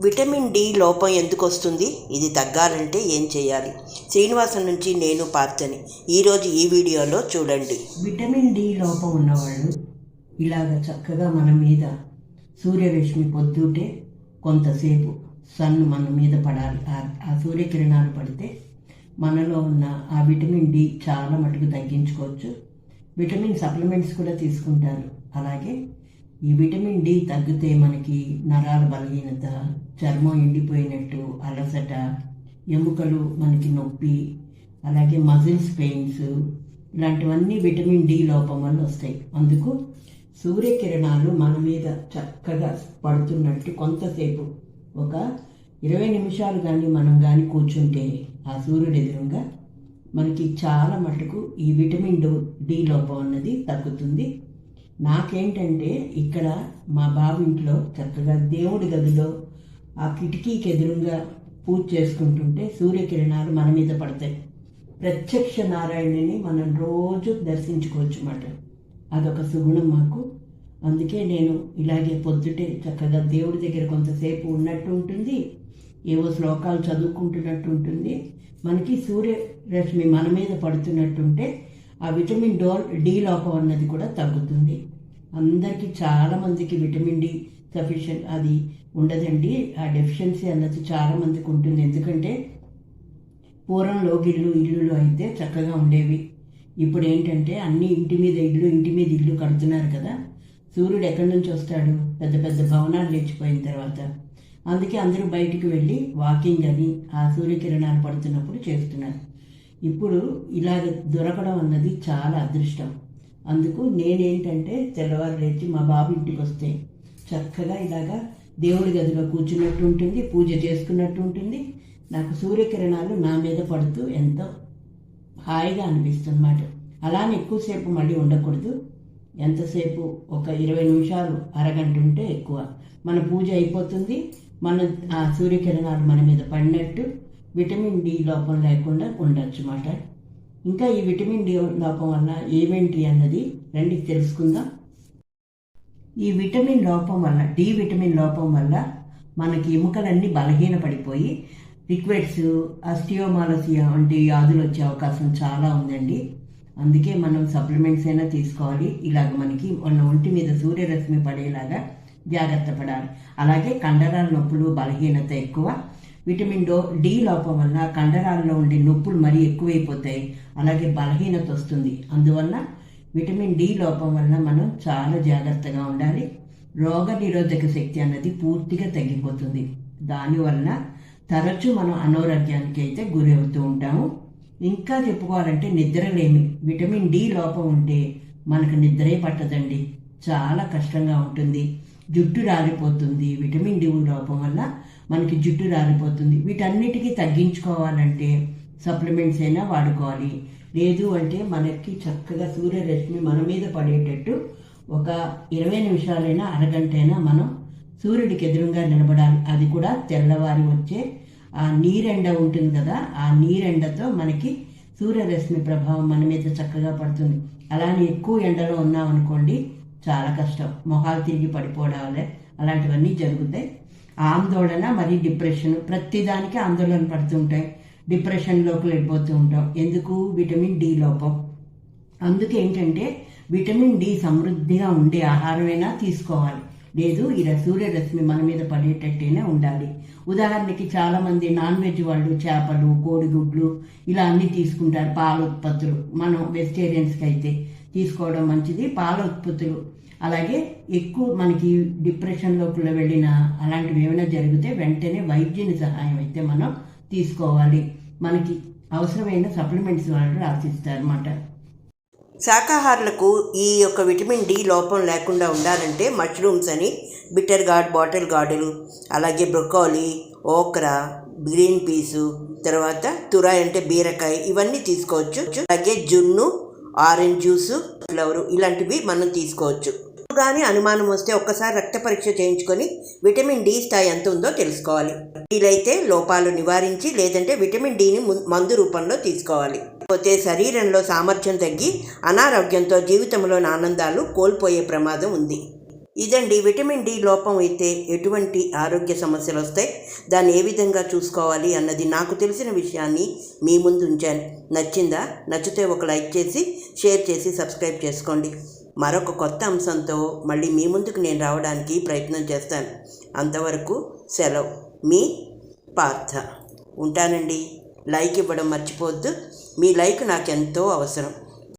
Vitamin D లోపం ఎందుకు వస్తుంది? ఇది తగ్గాలంటే ఏం చేయాలి? శ్రీనివాసం నుంచి నేను పార్థని ఈరోజు ఈ వీడియోలో చూడండి. విటమిన్ డి లోపం ఉన్నవాళ్ళు ఇలాగ చక్కగా మన మీద సూర్యరశ్మి పొద్దుటే కొంతసేపు సన్ మన మీద పడాలి. ఆ- ఆ సూర్యకిరణాలు పడితే మనలో ఉన్న ఆ విటమిన్ డి చాలా మటుకు తగ్గించుకోవచ్చు. విటమిన్ సప్లిమెంట్స్ కూడా తీసుకుంటారు. అలాగే ఈ విటమిన్ డి తగ్గితే మనకి నరాల బలహీనత చర్మం ఎండిపోయినట్టు అలసట ఎముకలు మనకి నొప్పి అలాగే మజిల్స్ పెయిన్స్ ఇలాంటివన్నీ విటమిన్ డి లోపం వల్ల వస్తాయి. అందుకు సూర్యకిరణాలు మన మీద చక్కగా పడుతున్నట్టు కొంతసేపు ఒక ఇరవై నిమిషాలు కానీ మనం కానీ కూర్చుంటే ఆ సూర్యుడు ఎదురుగా మనకి చాలా మటుకు ఈ విటమిన్ డు డి లోపం అన్నది తగ్గుతుంది. నాకేంటంటే ఇక్కడ మా బాబు ఇంట్లో చక్కగా దేవుడి గదిలో ఆ కిటికీకి ఎదురుగా పూజ చేసుకుంటుంటే సూర్యకిరణాలు మన మీద పడతాయి. ప్రత్యక్ష నారాయణుని మనం రోజు దర్శించుకోవచ్చు అన్నమాట. అదొక సుగుణం మాకు. అందుకే నేను ఇలాగే పొద్దుటే చక్కగా దేవుడి దగ్గర కొంతసేపు ఉన్నట్టు ఉంటుంది. ఏవో శ్లోకాలు చదువుకుంటున్నట్టు ఉంటుంది. మనకి సూర్యరశ్మి మన మీద పడుతున్నట్టుంటే ఆ విటమిన్ డో డి లోపం అన్నది కూడా తగ్గుతుంది. అందరికీ చాలా మందికి విటమిన్ డి సఫిషియెంట్ అది ఉండదండి. ఆ డెఫిషియన్సీ అన్నది చాలా మందికి ఉంటుంది. ఎందుకంటే పూర్వంలో లోగిళ్ళు ఇల్లులు అయితే చక్కగా ఉండేవి. ఇప్పుడు ఏంటంటే అన్ని ఇంటి మీద ఇల్లు ఇంటి మీద ఇల్లు కడుతున్నారు కదా. సూర్యుడు ఎక్కడి నుంచి వస్తాడు? పెద్ద పెద్ద భవనాలు లేచిపోయిన తర్వాత. అందుకే అందరూ బయటికి వెళ్ళి వాకింగ్ అని ఆ సూర్యకిరణాలు పడుతున్నప్పుడు చేస్తున్నారు. ఇప్పుడు ఇలాగ దొరకడం అన్నది చాలా అదృష్టం. అందుకు నేనేంటంటే తెల్లవారు లేచి మా బాబు ఇంటికి వస్తే చక్కగా ఇలాగా దేవుడి గదిలో కూర్చున్నట్టు ఉంటుంది పూజ చేసుకున్నట్టు ఉంటుంది. నాకు సూర్యకిరణాలు నా మీద పడుతూ ఎంతో హాయిగా అనిపిస్తుంది అన్నమాట అలానే ఎక్కువసేపు మళ్ళీ ఉండకూడదు. ఎంతసేపు? ఒక ఇరవై నిమిషాలు అరగంట ఉంటే ఎక్కువ. మన పూజ అయిపోతుంది. మన ఆ సూర్యకిరణాలు మన మీద పడినట్టు విటమిన్ డి లోపం లేకుండా ఉండొచ్చు అన్నమాట ఇంకా ఈ విటమిన్ డి లోపం వల్ల ఏమేంటి అన్నది రండి తెలుసుకుందాం. ఈ విటమిన్ లోపం వల్ల డి విటమిన్ లోపం వల్ల మనకి ఎముకలన్నీ బలహీనపడిపోయి రిక్వెట్స్ అస్టియోమాలసియా వంటి వ్యాధులు వచ్చే అవకాశం చాలా ఉందండి. అందుకే మనం సప్లిమెంట్స్ అయినా తీసుకోవాలి. ఇలాగ మనకి మన ఒంటి మీద సూర్యరశ్మి పడేలాగా జాగ్రత్త పడాలి. అలాగే కండరాల నొప్పులు బలహీనత ఎక్కువ. విటమిన్ డో డి లోపం వల్ల కండరాల్లో ఉండే నొప్పులు మరీ ఎక్కువైపోతాయి. అలాగే బలహీనత వస్తుంది. అందువల్ల విటమిన్ డి లోపం వల్ల మనం చాలా జాగ్రత్తగా ఉండాలి. రోగ నిరోధక శక్తి అన్నది పూర్తిగా తగ్గిపోతుంది. దానివల్ల తరచూ మనం అనారోగ్యానికి అయితే గురవుతూ ఉంటాము. ఇంకా చెప్పుకోవాలంటే నిద్రలేమి విటమిన్ డి లోపం ఉంటే మనకు నిద్రే పట్టదండి. చాలా కష్టంగా ఉంటుంది. జుట్టు రాలిపోతుంది. విటమిన్ డి లోపం వల్ల మనకి జుట్టు రాలిపోతుంది. వీటన్నిటికీ తగ్గించుకోవాలంటే సప్లిమెంట్స్ అయినా వాడుకోవాలి. లేదు అంటే మనకి చక్కగా సూర్యరశ్మి మన మీద పడేటట్టు ఒక ఇరవై నిమిషాలైనా అరగంట అయినా మనం సూర్యుడికి ఎదురుగా నిలబడాలి. అది కూడా తెల్లవారి వచ్చే ఆ నీరెండ ఉంటుంది కదా ఆ నీరెండతో మనకి సూర్యరశ్మి ప్రభావం మన మీద చక్కగా పడుతుంది. అలానే ఎక్కువ ఎండలో ఉన్నామనుకోండి చాలా కష్టం. మొహాలు తిరిగి పడిపోవడాలే. అలాంటివన్నీ జరుగుతాయి. ఆందోళన మరియు డిప్రెషన్. ప్రతిదానికి ఆందోళన పడుతుంటాయి. డిప్రెషన్లోకి వెళ్ళిపోతూ ఉంటాం. ఎందుకు? విటమిన్ డి లోపం. అందుకే ఏంటంటే విటమిన్ డి సమృద్ధిగా ఉండే ఆహారమైనా తీసుకోవాలి. లేదు ఇలా సూర్యరశ్మి మన మీద పడేటట్టేనే ఉండాలి. ఉదాహరణకి చాలామంది నాన్ వెజ్ వాళ్ళు చేపలు కోడిగుడ్లు ఇలా అన్నీ తీసుకుంటారు. పాల ఉత్పత్తులు. మనం వెజిటేరియన్స్కి అయితే తీసుకోవడం మంచిది. పాల ఉత్పత్తులు అలాగే ఎక్కువ మనకి డిప్రెషన్లోకి వెళ్ళిన అలాంటివి ఏమైనా జరిగితే వెంటనే వైద్యుని సహాయం అయితే మనం తీసుకోవాలి. మనకి అవసరమైన సప్లిమెంట్స్ వాళ్ళు రాసిస్తారు అన్నమాట శాకాహారులకు ఈ యొక్క విటమిన్ డి లోపం లేకుండా ఉండాలంటే మష్రూమ్స్ అని బిటర్ గార్డ్ బాటిల్ గార్డులు అలాగే బ్రొకోలీ ఓక్రా గ్రీన్ పీసు తర్వాత తురాయ్ అంటే బీరకాయ ఇవన్నీ తీసుకోవచ్చు. అలాగే జున్ను ఆరెంజ్ జ్యూసు ఫ్లవరు ఇలాంటివి మనం తీసుకోవచ్చు. కానీ అనుమానం వస్తే ఒక్కసారి రక్త పరీక్ష చేయించుకొని విటమిన్ డి స్థాయి ఎంత ఉందో తెలుసుకోవాలి. వీలైతే లోపాలు నివారించి లేదంటే విటమిన్ డిని మందు రూపంలో తీసుకోవాలి. పోతే శరీరంలో సామర్థ్యం తగ్గి అనారోగ్యంతో జీవితంలోని ఆనందాలు కోల్పోయే ప్రమాదం ఉంది. ఇదండి విటమిన్ డి లోపం అయితే ఎటువంటి ఆరోగ్య సమస్యలు వస్తాయి దాన్ని ఏ విధంగా చూసుకోవాలి అన్నది నాకు తెలిసిన విషయాన్ని మీ ముందు ఉంచాను. నచ్చిందా? నచ్చితే ఒక లైక్ చేసి షేర్ చేసి సబ్స్క్రైబ్ చేసుకోండి. మరొక కొత్త అంశంతో మళ్ళీ మీ ముందుకు నేను రావడానికి ప్రయత్నం చేస్తాను. అంతవరకు సెలవు. మీ పార్థ. ఉంటానండి. లైక్ ఇవ్వడం మర్చిపోవద్దు. మీ లైక్ నాకు ఎంతో అవసరం.